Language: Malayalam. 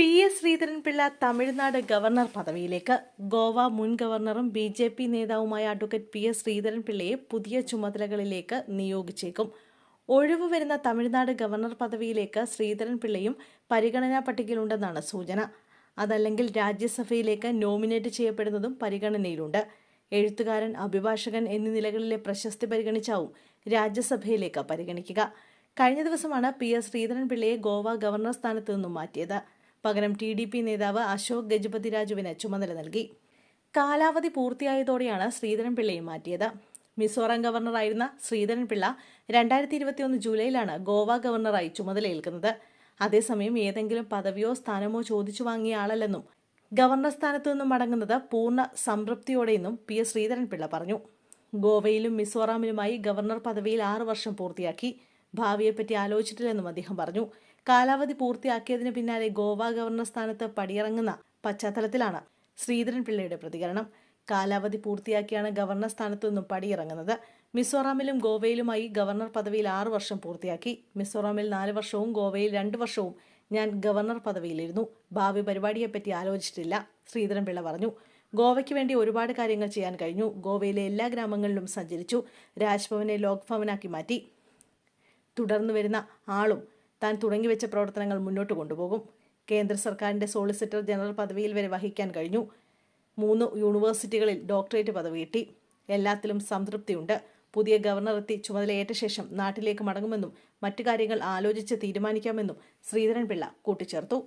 P S Sreedharan Pillai Tamil Nadu governor പദവിയിലേക്ക്. ഗോവ മുൻ ഗവർണറും ബി ജെ പി നേതാവുമായ അഡ്വക്കേറ്റ് പി എസ് ശ്രീധരൻപിള്ളയെ പുതിയ ചുമതലകളിലേക്ക് നിയോഗിച്ചേക്കും. ഒഴിവ് വരുന്ന തമിഴ്നാട് ഗവർണർ പദവിയിലേക്ക് ശ്രീധരൻപിള്ളയും പരിഗണനാ പട്ടികയിലുണ്ടെന്നാണ് സൂചന. അതല്ലെങ്കിൽ രാജ്യസഭയിലേക്ക് നോമിനേറ്റ് ചെയ്യപ്പെടുന്നതും പരിഗണനയിലുണ്ട്. എഴുത്തുകാരൻ അഭിഭാഷകൻ എന്നീ നിലകളിലെ പ്രശസ്തി പരിഗണിച്ചാവും രാജ്യസഭയിലേക്ക് പരിഗണിക്കുക. കഴിഞ്ഞ ദിവസമാണ് പി എസ് ശ്രീധരൻപിള്ളയെ ഗോവ ഗവർണർ സ്ഥാനത്ത് നിന്നും മാറ്റിയത്. പകരം ടി ഡി പി നേതാവ് അശോക് ഗജപതി രാജുവിന് ചുമതല നൽകി. കാലാവധി പൂർത്തിയായതോടെയാണ് ശ്രീധരൻപിള്ളയെ മാറ്റിയത്. മിസോറാം ഗവർണറായിരുന്ന ശ്രീധരൻപിള്ള രണ്ടായിരത്തി ഇരുപത്തിയൊന്ന് ജൂലൈയിലാണ് ഗോവ ഗവർണറായി ചുമതലയേൽക്കുന്നത്. അതേസമയം ഏതെങ്കിലും പദവിയോ സ്ഥാനമോ ചോദിച്ചു വാങ്ങിയ ആളല്ലെന്നും ഗവർണർ സ്ഥാനത്തു നിന്നും മടങ്ങുന്നത് പൂർണ സംതൃപ്തിയോടെയെന്നും പി എസ് ശ്രീധരൻപിള്ള പറഞ്ഞു. ഗോവയിലും മിസോറാമിലുമായി ഗവർണർ പദവിയിൽ ആറു വർഷം പൂർത്തിയാക്കി. ഭാവിയെപ്പറ്റി ആലോചിച്ചിട്ടില്ലെന്നും അദ്ദേഹം പറഞ്ഞു. കാലാവധി പൂർത്തിയാക്കിയതിന് പിന്നാലെ ഗോവ ഗവർണർ സ്ഥാനത്ത് പടിയിറങ്ങുന്ന പശ്ചാത്തലത്തിലാണ് ശ്രീധരൻ പിള്ളയുടെ പ്രതികരണം. കാലാവധി പൂർത്തിയാക്കിയാണ് ഗവർണർ സ്ഥാനത്തു നിന്നും പടിയിറങ്ങുന്നത്. മിസോറാമിലും ഗോവയിലുമായി ഗവർണർ പദവിയിൽ ആറ് വർഷം പൂർത്തിയാക്കി. മിസോറാമിൽ നാല് വർഷവും ഗോവയിൽ രണ്ട് വർഷവും ഞാൻ ഗവർണർ പദവിയിലിരുന്നു. ഭാവി പരിപാടിയെപ്പറ്റി ആലോചിച്ചിട്ടില്ല ശ്രീധരൻപിള്ള പറഞ്ഞു. ഗോവയ്ക്ക് വേണ്ടി ഒരുപാട് കാര്യങ്ങൾ ചെയ്യാൻ കഴിഞ്ഞു. ഗോവയിലെ എല്ലാ ഗ്രാമങ്ങളിലും സഞ്ചരിച്ചു. രാജ്ഭവനെ ലോക്ഭവനാക്കി മാറ്റി. തുടർന്നു വരുന്ന ആളും താൻ തുടങ്ങിവെച്ച പ്രവർത്തനങ്ങൾ മുന്നോട്ട് കൊണ്ടുപോകും. കേന്ദ്ര സർക്കാരിന്റെ സോളിസിറ്റർ ജനറൽ പദവിയിൽ വരെ വഹിക്കാൻ കഴിഞ്ഞു. മൂന്ന് യൂണിവേഴ്സിറ്റികളിൽ ഡോക്ടറേറ്റ് പദവി കിട്ടി. എല്ലാത്തിലും സംതൃപ്തിയുണ്ട്. പുതിയ ഗവർണർ എത്തി ചുമതലയേറ്റ ശേഷം നാട്ടിലേക്ക് മടങ്ങുമെന്നും മറ്റു കാര്യങ്ങൾ ആലോചിച്ച് തീരുമാനിക്കാമെന്നും ശ്രീധരൻപിള്ള കൂട്ടിച്ചേർത്തു.